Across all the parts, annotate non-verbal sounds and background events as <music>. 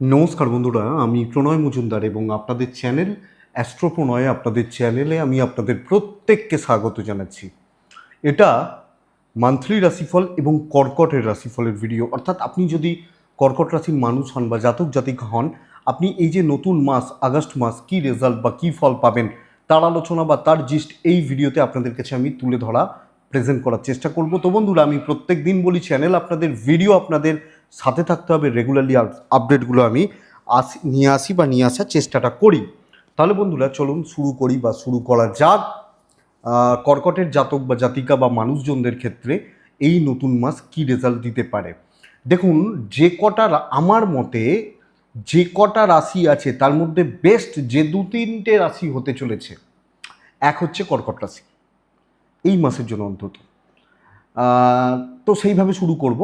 নমস্কার বন্ধুরা, আমি প্রণয় মজুমদার এবং আপনাদের চ্যানেল অ্যাস্ট্রো প্রণয় আপনাদের চ্যানেলে আমি আপনাদের প্রত্যেককে স্বাগত জানাচ্ছি। এটা মান্থলি রাশিফল এবং কর্কটের রাশিফলের ভিডিও অর্থাৎ আপনি যদি কর্কট রাশির মানুষ হন বা জাতক জাতিকা হন, আপনি এই যে নতুন মাস, আগস্ট মাস কী রেজাল্ট বা কী ফল পাবেন, তার আলোচনা বা তার জিস্ট এই ভিডিওতে আপনাদের কাছে আমি তুলে ধরা প্রেজেন্ট করার চেষ্টা করব। তো বন্ধুরা, আমি প্রত্যেক দিন বলি চ্যানেল আপনাদের ভিডিও আপনাদের সাথে থাকতে হবে রেগুলারলি আপডেটগুলো আমি আসি নিয়ে আসি বা নিয়ে আসার চেষ্টাটা করি। তাহলে বন্ধুরা, চলুন শুরু করি বা শুরু করা যাক। কর্কটের জাতক বা জাতিকা বা মানুষজনদের ক্ষেত্রে এই নতুন মাস কি রেজাল্ট দিতে পারে? দেখুন, যে কটা আমার মতে যে কটা রাশি আছে, তার মধ্যে বেস্ট যে দু তিনটে রাশি হতে চলেছে, এক হচ্ছে কর্কট রাশি। এই মাসের জন্য অন্তত। তো সেইভাবে শুরু করব।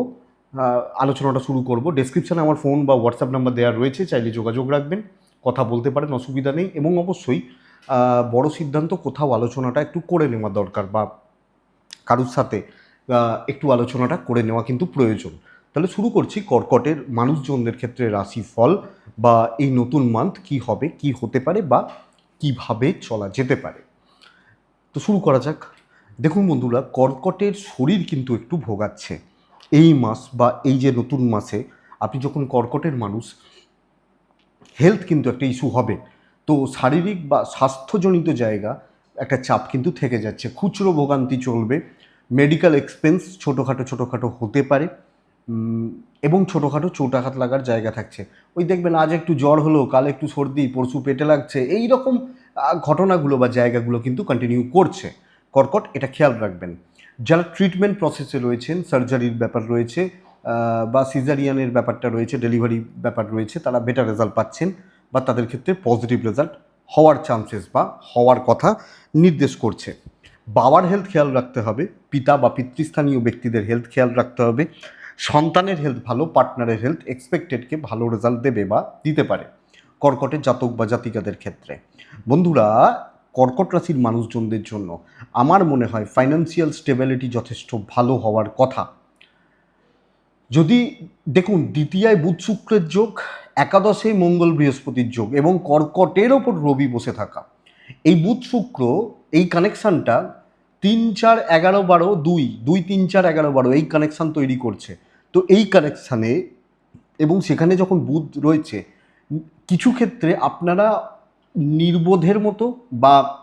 আলোচনাটা শুরু করব। ডেসক্রিপশানে আমার ফোন বা হোয়াটসঅ্যাপ নাম্বার দেওয়া রয়েছে, চাইলে যোগাযোগ রাখবেন, কথা বলতে পারেন, অসুবিধা নেই এবং অবশ্যই বড় সিদ্ধান্ত কোথাও আলোচনাটা একটু করে নেওয়া দরকার বা কারুর সাথে একটু আলোচনাটা করে নেওয়া কিন্তু প্রয়োজন। তাহলে শুরু করছি কর্কটের মানুষজনদের ক্ষেত্রে রাশি ফল বা এই নতুন মান্থ কি হবে, কি হতে পারে বা কীভাবে চলা যেতে পারে। তো শুরু করা যাক। দেখুন বন্ধুরা, কর্কটের শরীর কিন্তু একটু ভোগাচ্ছে। এই মাস বা এই যে নতুন মাসে আপনি যখন কর্কটের মানুষ হেলথ কিন্তু একটা ইস্যু হবে। তো শারীরিক বা স্বাস্থ্যজনিত জায়গা একটা চাপ কিন্তু থেকে যাচ্ছে। খুচরো ভোগান্তি চলবে। মেডিকেল এক্সপেন্স ছোটোখাটো ছোটোখাটো হতে পারে। এবং ছোটোখাটো চোটাঘাত লাগার জায়গা থাকছে। ওই দেখবেন আজ একটু জ্বর হলো, কাল একটু সর্দি, পরশু পেটে লাগছে এই রকম ঘটনাগুলো বা জায়গাগুলো কিন্তু কন্টিনিউ করছে। কর্কট, এটা খেয়াল রাখবেন। যারা ট্রিটমেন্ট প্রসেসে রয়েছেন সার্জারির ব্যাপার রয়েছে বা সিজারিয়ানের ব্যাপারটা রয়েছে ডেলিভারি ব্যাপার রয়েছে, তারা বেটার রেজাল্ট পাচ্ছেন বা তাদের ক্ষেত্রে পজিটিভ রেজাল্ট হওয়ার চান্সেস বা হওয়ার কথা নির্দেশ করছে। বাবার হেলথ খেয়াল রাখতে হবে, পিতা বা পিতৃস্থানীয় ব্যক্তিদের হেলথ খেয়াল রাখতে হবে। সন্তানের হেলথ ভালো পার্টনারের হেলথ এক্সপেক্টেডকে ভালো রেজাল্ট দেবে বা দিতে পারে কর্কটের জাতক বা জাতিকাদের ক্ষেত্রে। বন্ধুরা কর্কট রাশির মানুষজনদের জন্য আমার মনে হয় ফাইন্যান্সিয়াল স্টেবিলিটি যথেষ্ট ভালো হওয়ার কথা। যদি দেখুন, দ্বিতীয়ায় বুধ শুক্রের যোগ, একাদশে মঙ্গল বৃহস্পতির যোগ এবং কর্কটের ওপর রবি বসে থাকা। এই বুধ শুক্র, এই কানেকশানটা তিন চার এগারো বারো দুই দুই তিন চার এগারো বারো, এই কানেকশান তৈরি করছে। তো এই কানেকশানে এবং সেখানে যখন বুধ রয়েছে, কিছু ক্ষেত্রে আপনারা নির্বোধের মতো বা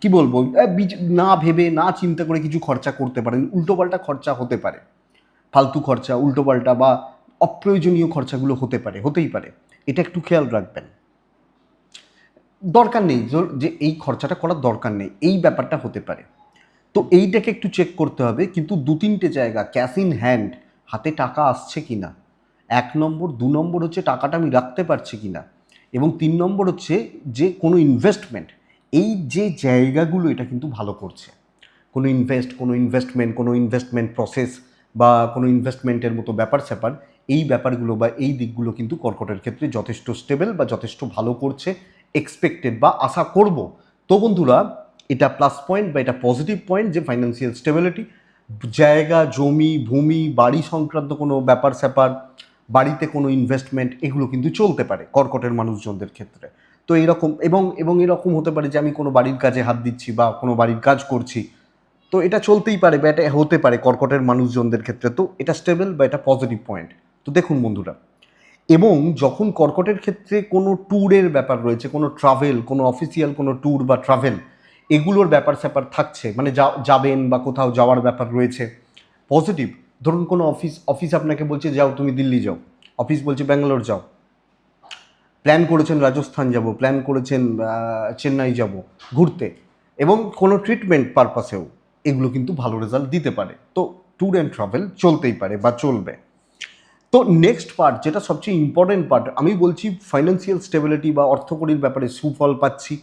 কি বলব না ভেবে, না চিন্তা করে কিছু খরচা করতে পারেন উল্টোপাল্টা খরচা হতে পারে। ফালতু খরচা উল্টোপাল্টা বা অপ্রয়োজনীয় খরচাগুলো হতে পারে, হতেই পারে। এটা একটু খেয়াল রাখবেন। দরকার নেই যে- এই খরচাটা করার দরকার নেই, এই ব্যাপারটা হতে পারে। তো এইটাকে একটু চেক করতে হবে, কিন্তু দু তিনটে জায়গা ক্যাশ ইন হ্যান্ড হাতে টাকা আসছে কি না এক নম্বর, দু নম্বর হচ্ছে টাকাটা আমি রাখতে পারছি কি না এবং তিন নম্বর হচ্ছে যে কোনো ইনভেস্টমেন্ট এই যে জায়গাগুলো এটা কিন্তু ভালো করছে। কোনো ইনভেস্ট কোনো ইনভেস্টমেন্ট কোনো ইনভেস্টমেন্ট প্রসেস বা কোনো ইনভেস্টমেন্টের মতো ব্যাপার স্যাপার এই ব্যাপারগুলো বা এই দিকগুলো কিন্তু কর্কটের ক্ষেত্রে যথেষ্ট স্টেবল বা যথেষ্ট ভালো করছে এক্সপেক্টেড বা আশা করব। তো বন্ধুরা, এটা প্লাস পয়েন্ট বা এটা পজিটিভ পয়েন্ট যে ফাইন্যান্সিয়াল স্টেবিলিটি জায়গা, জমি, ভূমি, বাড়ি সংক্রান্ত কোনো ব্যাপার স্যাপার বাড়িতে কোনো ইনভেস্টমেন্ট এগুলো কিন্তু চলতে পারে কর্কটের মানুষজনদের ক্ষেত্রে। তো এরকম, এবং এবং এরকম হতে পারে যে আমি কোনো বাড়ির কাজে হাত দিচ্ছি বা কোনো বাড়ির কাজ করছি। তো এটা চলতেই পারে বা এটা হতে পারে কর্কটের মানুষজনদের ক্ষেত্রে। তো এটা স্টেবল বা এটা পজিটিভ পয়েন্ট তো দেখুন বন্ধুরা, এবং যখন কর্কটের ক্ষেত্রে কোনো ট্যুরের ব্যাপার রয়েছে, কোনো ট্রাভেল কোনো অফিসিয়াল কোনো ট্যুর বা ট্রাভেল এগুলোর ব্যাপার স্যাপার থাকছে। মানে যাবেন বা কোথাও যাওয়ার ব্যাপার রয়েছে। পজিটিভ ধরুন কোনো অফিস অফিস আপনাকে বলছে, যাও, তুমি দিল্লি যাও। অফিস বলছে, ব্যাঙ্গালোর যাও। প্ল্যান করেছেন রাজস্থান যাব প্ল্যান করেছেন চেন্নাই যাব, ঘুরতে। এবং কোনো ট্রিটমেন্ট পারপাসেও এগুলো কিন্তু ভালো রেজাল্ট দিতে পারে। তো ট্যুর অ্যান্ড ট্রাভেল চলতেই পারে বা চলবে। তো নেক্সট পার্ট যেটা সবচেয়ে ইম্পর্টেন্ট পার্ট আমি বলছি ফাইন্যান্সিয়াল স্টেবিলিটি বা অর্থকরীর ব্যাপারে সুফল পাচ্ছি।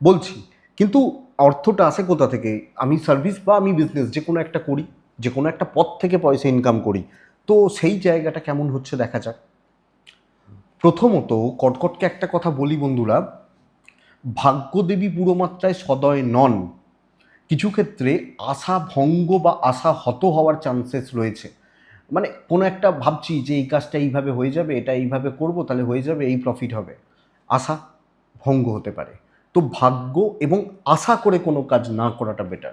বলছি, কিন্তু অর্থটা আসে কোথা থেকে? আমি সার্ভিস বা আমি বিজনেস যে কোনো একটা করি। যে কোনো একটা পথ থেকে পয়সা ইনকাম করি। তো সেই জায়গাটা কেমন হচ্ছে দেখা যাক। প্রথমত কটকটকে একটা কথা বলি বন্ধুরা, ভাগ্যদেবী পুরো মাত্রায় সদয় নন। কিছু ক্ষেত্রে আশা ভঙ্গ বা আশা হত হওয়ার চান্সেস রয়েছে। মানে কোনো একটা ভাবছি যে এই কাজটা এইভাবে হয়ে যাবে, এটা এইভাবে করব, তাহলে হয়ে যাবে, এই প্রফিট হবে। আশা ভঙ্গ হতে পারে। তো ভাগ্য এবং আশা করে কোনো কাজ না করাটা বেটার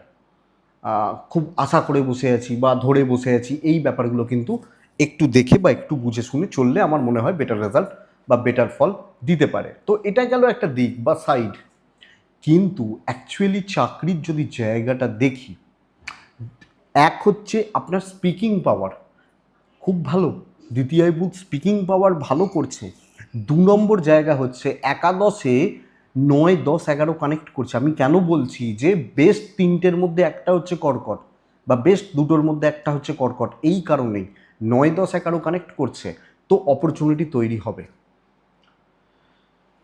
খুব আশা করে বসে আছি বা ধরে বসে আছি, এই ব্যাপারগুলো কিন্তু একটু দেখে বা একটু বুঝে শুনে চললে আমার মনে হয় বেটার রেজাল্ট বা বেটার ফল দিতে পারে। তো এটা গেল একটা দিক বা সাইড কিন্তু অ্যাকচুয়ালি চাকরির যদি জায়গাটা দেখি, এক হচ্ছে আপনার স্পিকিং পাওয়ার খুব ভালো, দ্বিতীয় বুথ স্পিকিং পাওয়ার ভালো করছে, দু নম্বর জায়গা হচ্ছে একাদশে নয়, দশ, এগারো কানেক্ট করছে। আমি কেন বলছি যে বেস্ট তিনটের মধ্যে একটা হচ্ছে কর্কট বা বেস্ট দুটোর মধ্যে একটা হচ্ছে কর্কট। এই কারণেই নয়, দশ, এগারো কানেক্ট করছে, তো অপরচুনিটি তৈরি হবে।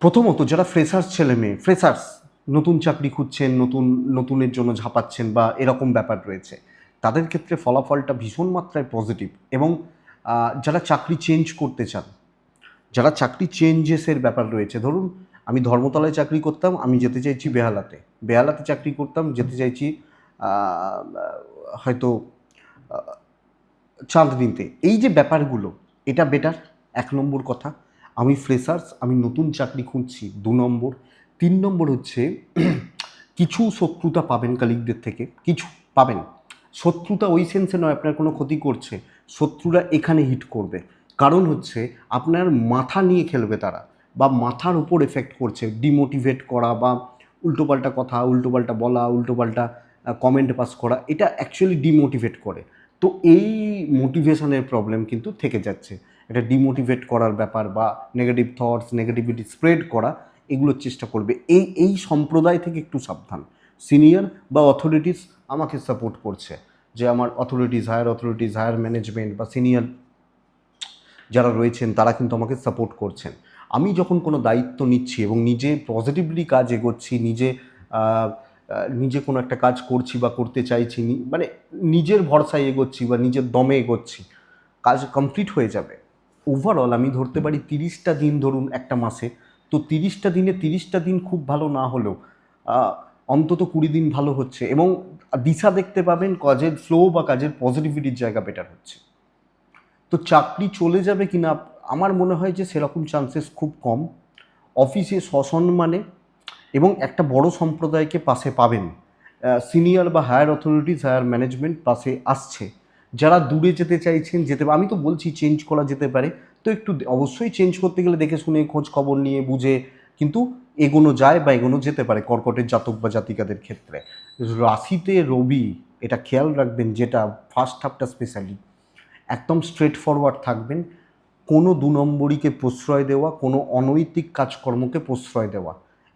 প্রথমত যারা ফ্রেশার্স ছেলে মেয়ে ফ্রেশার্স নতুন চাকরি খুঁজছেন, নতুন, নতুনের জন্য ঝাঁপাচ্ছেন বা এরকম ব্যাপার রয়েছে, তাদের ক্ষেত্রে ফলাফলটা ভীষণ মাত্রায় পজিটিভ এবং যারা চাকরি চেঞ্জ করতে চান, যারা চাকরি চেঞ্জেসের ব্যাপার রয়েছে, ধরুন আমি ধর্মতলায় চাকরি করতাম, আমি যেতে চাইছি বেহালাতে। বেহালাতে চাকরি করতাম, যেতে চাইছি হয়তো চাঁদনিতে। এই যে ব্যাপারগুলো, এটা বেটার, এক নম্বর কথা। আমি ফ্রেশার্স, আমি নতুন চাকরি খুঁজছি, দু নম্বর। তিন নম্বর হচ্ছে, <clears throat> কিছু শত্রুতা পাবেন কালিকদের থেকে। কিছু পাবেন। শত্রুতা ওই সেন্সে নয়, আপনার কোনো ক্ষতি করছে। শত্রুরা এখানে হিট করবে। কারণ হচ্ছে, আপনার মাথা নিয়ে খেলবে তারা। বা মাথার উপর এফেক্ট করছে ডিমোটিভেট করা বা উল্টোপাল্টা কথা উল্টোপাল্টা বলা উল্টোপাল্টা কমেন্ট পাস করা, এটা অ্যাকচুয়ালি ডিমোটিভেট করে। তো এই মোটিভেশনের প্রবলেম কিন্তু থেকে যাচ্ছে। এটা ডিমোটিভেট করার ব্যাপার বা নেগেটিভ থটস নেগেটিভিটি স্প্রেড করা, এগুলোর চেষ্টা করবে। এই এই সম্প্রদায় থেকে একটু সাবধান। সিনিয়র বা অথরিটিস আমাকে সাপোর্ট করছে যে আমার authorities higher authorities higher management বা সিনিয়র যারা রয়েছেন, তারা কিন্তু আমাকে সাপোর্ট করছেন। আমি যখন কোনো দায়িত্ব নিচ্ছি এবং নিজে পজিটিভলি কাজ এগোচ্ছি, নিজে নিজে কোনো একটা কাজ করছি বা করতে চাইছি মানে নিজের ভরসায় এগোচ্ছি বা নিজের দমে এগোচ্ছি, কাজ কমপ্লিট হয়ে যাবে। ওভারঅল আমি ধরতে পারি তিরিশটা দিন ধরুন একটা মাসে, তো তিরিশটা দিনে তিরিশটা দিন খুব ভালো না হলেও অন্তত কুড়ি দিন ভালো হচ্ছে এবং দিশা দেখতে পাবেন কাজের ফ্লো বা কাজের পজিটিভিটির জায়গা বেটার হচ্ছে। তো চাকরি চলে যাবে কি না আমার মনে হয় যে সেরকম চান্সেস খুব কম। অফিসে সসম্মানে এবং একটা বড় সম্প্রদায়কে পাশে পাবেন। সিনিয়র বা হায়ার অথরিটিস হায়ার ম্যানেজমেন্ট পাশে আসছে। যারা দূরে যেতে চাইছেন, যেতে আমি তো বলছি চেঞ্জ করা যেতে পারে। তো একটু অবশ্যই চেঞ্জ করতে গেলে দেখে শুনে, খোঁজ খবর নিয়ে, বুঝে কিন্তু এগোনো যায় বা এগোনো যেতে পারে কর্কটের জাতক বা জাতিকাদের ক্ষেত্রে। রাশিতে রবি, এটা খেয়াল রাখবেন যেটা ফার্স্ট হাফটা স্পেশালি একদম স্ট্রেট ফরওয়ার্ড থাকবেন। কোনো দু নম্বরীকে প্রশ্রয় দেওয়া, কোনো অনৈতিক কাজকর্মকে প্রশ্রয় দেওয়া,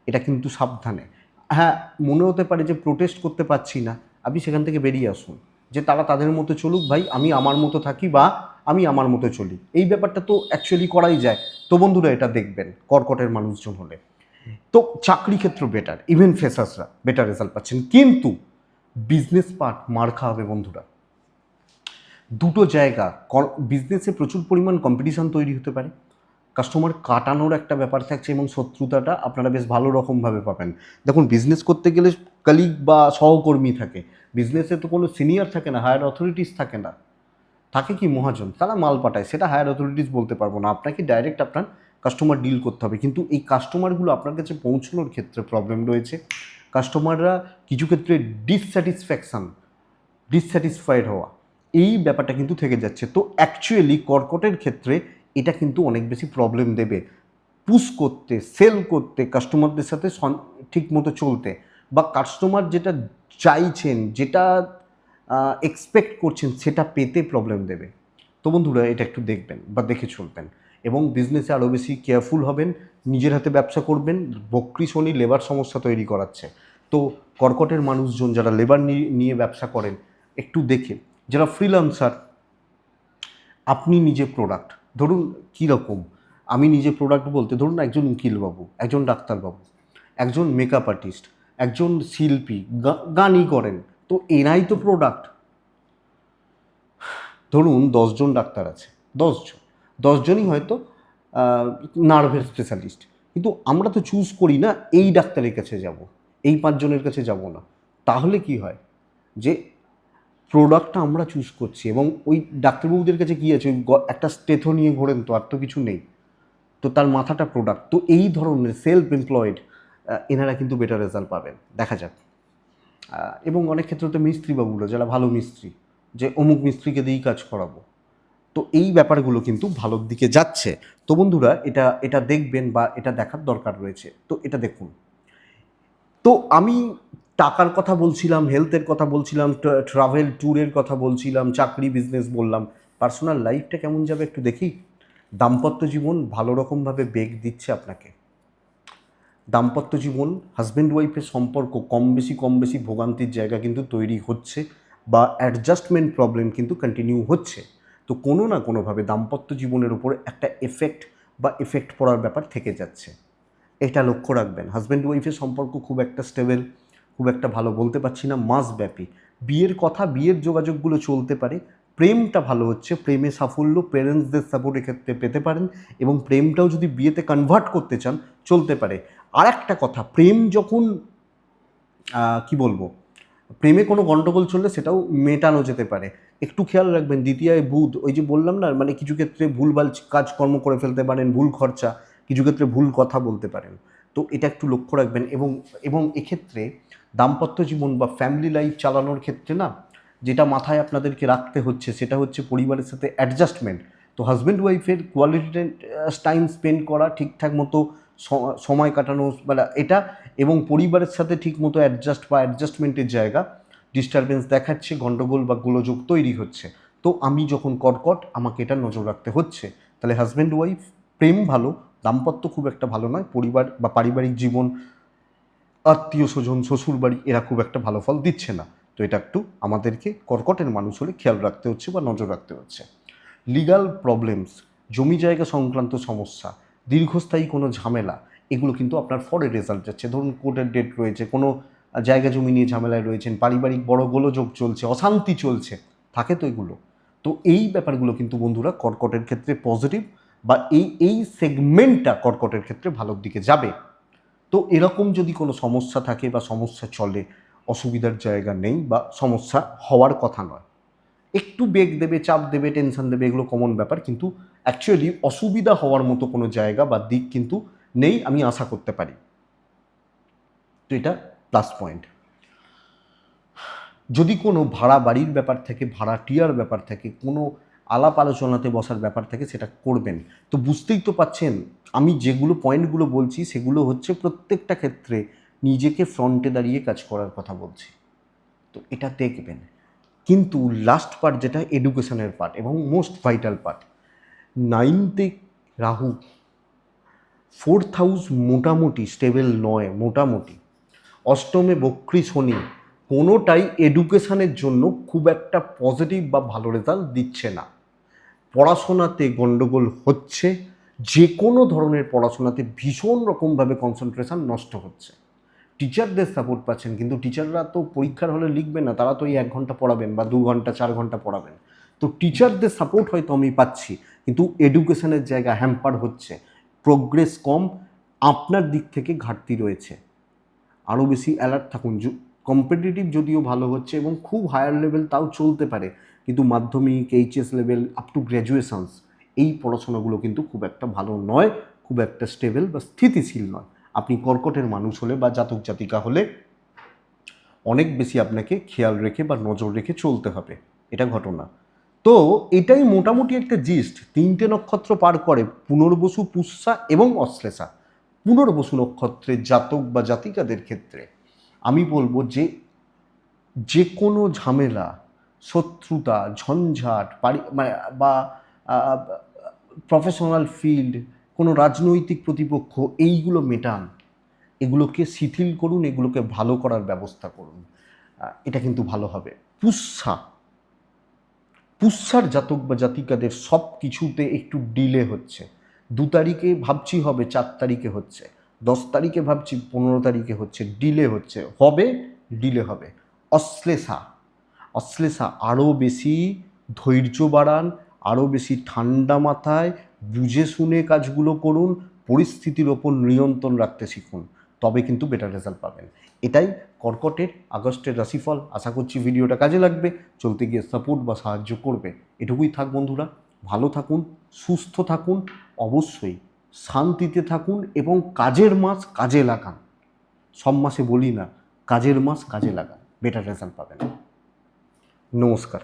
এটা কিন্তু সাবধানে। হ্যাঁ মনে হতে পারে যে প্রোটেস্ট করতে পারছি না, আপনি সেখান থেকে বেরিয়ে আসুন। যে তারা তাদের মতো চলুক, ভাই, আমি আমার মতো থাকি বা আমি আমার মতো চলি। এই ব্যাপারটা তো অ্যাকচুয়ালি করাই যায়। তো বন্ধুরা, এটা দেখবেন, কর্কটের মানুষজন হলে। তো চাকরি ক্ষেত্র বেটার ইভেন ফেসার্সরা বেটার রেজাল্ট পাচ্ছেন। কিন্তু বিজনেস পার্ট মার খাওয়াবে বন্ধুরা। দুটো জায়গা বিজনেসে প্রচুর পরিমাণ কম্পিটিশন তৈরি হতে পারে। কাস্টমার কাটানোর একটা ব্যাপার থাকছে এবং শত্রুতাটা আপনারা বেশ ভালো রকমভাবে পাবেন। দেখুন বিজনেস করতে গেলে কালিগ বা সহকর্মী থাকে। বিজনেসে তো কোনো সিনিয়র থাকে না হায়ার অথরিটিস থাকে না। থাকে কি মহাজন? তারা মাল পাঠায়, সেটা হায়ার অথরিটিস বলতে পারব না। আপনাকে ডাইরেক্ট আপনার কাস্টমার ডিল করতে হবে। কিন্তু এই কাস্টমারগুলো আপনার কাছে পৌঁছানোর ক্ষেত্রে প্রবলেম রয়েছে। কাস্টমাররা কিছু ক্ষেত্রে ডিসস্যাটিসফ্যাকশান ডিসস্যাটিসফাইড হওয়া। এই ব্যাপারটা কিন্তু থেকে যাচ্ছে। তো অ্যাকচুয়ালি কর্কটের ক্ষেত্রে এটা কিন্তু অনেক বেশি প্রবলেম দেবে। পুশ করতে সেল করতে কাস্টমারদের সাথে ঠিক মতো চলতে বা কাস্টমার যেটা চাইছেন, যেটা এক্সপেক্ট করছেন, সেটা পেতে প্রবলেম দেবে। তো বন্ধুরা, এটা একটু দেখবেন বা দেখে চলবেন এবং বিজনেসে আরও বেশি কেয়ারফুল হবেন, নিজের হাতে ব্যবসা করবেন, বকরি, শনি লেবার সমস্যা তৈরি করাচ্ছে। তো কর্কটের মানুষজন যারা লেবার নিয়ে ব্যবসা করেন, একটু দেখে যারা ফ্রিলান্সার আপনি নিজে প্রোডাক্ট ধরুন কীরকম, আমি নিজে প্রোডাক্ট বলতে, ধরুন একজন উকিলবাবু, একজন ডাক্তারবাবু, একজন মেকআপ আর্টিস্ট একজন শিল্পী গানই করেন, তো এরাই তো প্রোডাক্ট ধরুন দশজন ডাক্তার আছে দশজন দশজনই হয়তো নার্ভের স্পেশালিস্ট কিন্তু আমরা তো চুজ করি না, এই ডাক্তারের কাছে যাব, এই পাঁচজনের কাছে যাব না, তাহলে কি হয়? যে প্রোডাক্টটা আমরা চুজ করছি এবং ওই ডাক্তারবাবুদের কাছে কী আছে, ওই একটা স্টেথো নিয়ে ঘোরেন তো, আর তো কিছু নেই। তো তার মাথাটা প্রোডাক্ট তো এই ধরনের সেলফ এমপ্লয়েড এনারা কিন্তু বেটার রেজাল্ট পাবেন। দেখা যাক। এবং অনেক ক্ষেত্রে তো মিস্ত্রি বাবুরা যারা ভালো মিস্ত্রি, যে অমুক মিস্ত্রিকে দিয়েই কাজ করাবো। তো এই ব্যাপারগুলো কিন্তু ভালোর দিকে যাচ্ছে। তো বন্ধুরা, এটা এটা দেখবেন বা এটা দেখার দরকার রয়েছে। তো এটা দেখুন। তো আমি টাকার কথা বলছিলাম হেলথের কথা বলছিলাম ট্রাভেল ট্যুরের কথা বলছিলাম, চাকরি বিজনেস বললাম। পার্সোনাল লাইফটা কেমন যাবে একটু দেখি। দাম্পত্য জীবন ভালো রকমভাবে বেগ দিচ্ছে আপনাকে। দাম্পত্য জীবন হাজব্যান্ড ওয়াইফের সম্পর্ক কম বেশি কম বেশি ভোগান্তির জায়গা কিন্তু তৈরি হচ্ছে বা অ্যাডজাস্টমেন্ট প্রবলেম কিন্তু কন্টিনিউ হচ্ছে। তো কোনো না কোনোভাবে দাম্পত্য জীবনের উপর একটা এফেক্ট বা এফেক্ট পড়ার ব্যাপার থেকে যাচ্ছে। এটা লক্ষ্য রাখবেন। হাজব্যান্ড ওয়াইফের সম্পর্ক খুব একটা স্টেবল খুব একটা ভালো বলতে পারছি না, মাসব্যাপী। বিয়ের কথা, বিয়ের যোগাযোগগুলো চলতে পারে। প্রেমটা ভালো হচ্ছে, প্রেমে সাফল্য পেরেন্টসদের সাপোর্ট এক্ষেত্রে পেতে পারেন এবং প্রেমটাও যদি বিয়েতে কনভার্ট করতে চান, চলতে পারে। আর একটা কথা, প্রেম যখন কি বলব, প্রেমে কোনো গণ্ডগোল চললে সেটাও মেটানো যেতে পারে। একটু খেয়াল রাখবেন দ্বিতীয় বুধ, ওই যে বললাম না মানে কিছু ক্ষেত্রে ভুলভাল কাজকর্ম করে ফেলতে পারেন, ভুল খরচা, কিছু ক্ষেত্রে ভুল কথা বলতে পারেন। তো এটা একটু লক্ষ্য রাখবেন এবং এবং এক্ষেত্রে দাম্পত্য জীবন বা ফ্যামিলি লাইফ চালানোর ক্ষেত্রে না, যেটা মাথায় আপনাদেরকে রাখতে হচ্ছে, সেটা হচ্ছে পরিবারের সাথে অ্যাডজাস্টমেন্ট তো হাজব্যান্ড ওয়াইফের কোয়ালিটি টাইম স্পেন্ড করা, ঠিকঠাক মতো সময় কাটানো মানে এটা এবং পরিবারের সাথে ঠিক মতো অ্যাডজাস্ট বা অ্যাডজাস্টমেন্টের জায়গা ডিস্টারবেন্স দেখাচ্ছে গণ্ডগোল বা গোলযোগ তৈরি হচ্ছে। তো আমি যখন কর্কট, আমাকে এটা নজর রাখতে হচ্ছে। তাহলে হাজব্যান্ড ওয়াইফ প্রেম ভালো, দাম্পত্য খুব একটা ভালো নয়, পরিবার বা পারিবারিক জীবন আত্মীয় স্বজন, শ্বশুরবাড়ি, এরা খুব একটা ভালো ফল দিচ্ছে না। তো এটা একটু আমাদেরকে কর্কটের মানুষ হলে খেয়াল রাখতে হচ্ছে বা নজর রাখতে হচ্ছে। লিগাল প্রবলেমস জমি জায়গা সংক্রান্ত সমস্যা, দীর্ঘস্থায়ী কোনো ঝামেলা, এগুলো কিন্তু আপনার ফরে রেজাল্ট যাচ্ছে। ধরুন কোর্টের ডেট রয়েছে, কোনো জায়গা জমি নিয়ে ঝামেলায় রয়েছেন, পারিবারিক বড় গোলযোগ চলছে, অশান্তি চলছে, থাকে তো এগুলো। তো এই ব্যাপারগুলো কিন্তু বন্ধুরা কর্কটের ক্ষেত্রে পজিটিভ বা এই এই সেগমেন্টটা কর্কটের ক্ষেত্রে ভালোর দিকে যাবে। তো এরকম যদি কোনো সমস্যা থাকে বা সমস্যা চলে, অসুবিধার জায়গা নেই বা সমস্যা হওয়ার কথা নয়, একটু বেগ দেবে, চাপ দেবে টেনশন দেবে, এগুলো কমন ব্যাপার, কিন্তু অ্যাকচুয়ালি অসুবিধা হওয়ার মতো কোনো জায়গা বা দিক কিন্তু নেই আমি আশা করতে পারি। তো এটা প্লাস পয়েন্ট যদি কোনো ভাড়া বাড়ির ব্যাপার থেকে ভাড়াটিয়ার ব্যাপার থাকে, কোনো আলাপ আলোচনাতে বসার ব্যাপার থাকে সেটা করবেন। তো বুঝতেই তো পাচ্ছেন, আমি যেগুলো পয়েন্টগুলো বলছি সেগুলো হচ্ছে প্রত্যেকটা ক্ষেত্রে নিজেকে ফ্রন্টে দাঁড়িয়ে কাজ করার কথা বলছি। তো এটা দেখবেন। কিন্তু লাস্ট পার্ট যেটা এডুকেশনের পার্ট এবং মোস্ট ভাইটাল পার্ট নাইনতে রাহু ফোর্থ হাউস মোটামুটি স্টেবল নয়, মোটামুটি। অষ্টমে বক্রি শনি, কোনোটাই এডুকেশানের জন্য খুব একটা পজিটিভ বা ভালো রেজাল্ট দিচ্ছে না। পড়াশোনাতে গণ্ডগোল হচ্ছে, যে কোনো ধরনের পড়াশোনাতে ভীষণ রকমভাবে কনসেন্ট্রেশন নষ্ট হচ্ছে। টিচারদের সাপোর্ট পাচ্ছেন, কিন্তু টিচাররা তো পরীক্ষার হলে লিখবেন না, তারা তো এই এক ঘণ্টা পড়াবেন বা দু ঘণ্টা, চার ঘণ্টা পড়াবেন। তো টিচারদের সাপোর্ট হয়তো আমি পাচ্ছি, কিন্তু এডুকেশনের জায়গা হ্যাম্পার হচ্ছে। প্রোগ্রেস কম, আপনার দিক থেকে ঘাটতি রয়েছে। আরও বেশি অ্যালার্ট থাকুন কম্পিটিটিভ যদিও ভালো হচ্ছে এবং খুব হায়ার লেভেল তাও চলতে পারে। কিন্তু মাধ্যমিক HS level up to graduations এই পড়াশোনাগুলো কিন্তু খুব একটা ভালো নয়, খুব একটা স্টেবল বা স্থিতিশীল নয়। আপনি কর্কটের মানুষ হলে বা জাতক জাতিকা হলে অনেক বেশি আপনাকে খেয়াল রেখে বা নজর রেখে চলতে হবে। এটা ঘটনা। তো এটাই মোটামুটি একটা জিস্ট তিনটে নক্ষত্র পার করে, পুনর্বসু পুষ্যা এবং অশ্লেষা। পুনর্বসু নক্ষত্রের জাতক বা জাতিকাদের ক্ষেত্রে আমি বলব যে যে কোনো ঝামেলা শত্রুতা, ঝঞ্ঝাট মানে বা প্রফেশনাল ফিল্ড কোনো রাজনৈতিক প্রতিপক্ষ, এইগুলো মেটান। এগুলোকে শিথিল করুন, এগুলোকে ভালো করার ব্যবস্থা করুন। এটা কিন্তু ভালো হবে। পুষ্যা পুষ্যার জাতক বা জাতিকাদের সব কিছুতে একটু ডিলে হচ্ছে। দু তারিখে ভাবছি হবে, চার তারিখে হচ্ছে। দশ তারিখে ভাবছি, পনেরো তারিখে হচ্ছে। ডিলে হচ্ছে। হবে, ডিলে হবে। অশ্লেষা। অশ্লেষা আরও বেশি ধৈর্য বাড়ান আরও বেশি ঠান্ডা মাথায় বুঝে শুনে কাজগুলো করুন, পরিস্থিতির ওপর নিয়ন্ত্রণ রাখতে শিখুন, তবে কিন্তু বেটার রেজাল্ট পাবেন। এটাই কর্কটের আগস্টের রাশিফল। আশা করছি ভিডিওটা কাজে লাগবে, চলতে গিয়ে সাপোর্ট বা সাহায্য করবে। এটুকুই থাক বন্ধুরা, ভালো থাকুন, সুস্থ থাকুন, অবশ্যই শান্তিতে থাকুন এবং কাজের মাস কাজে লাগান। সব মাসে বলি না, কাজের মাস কাজে লাগান বেটার রেজাল্ট পাবেন। নমস্কার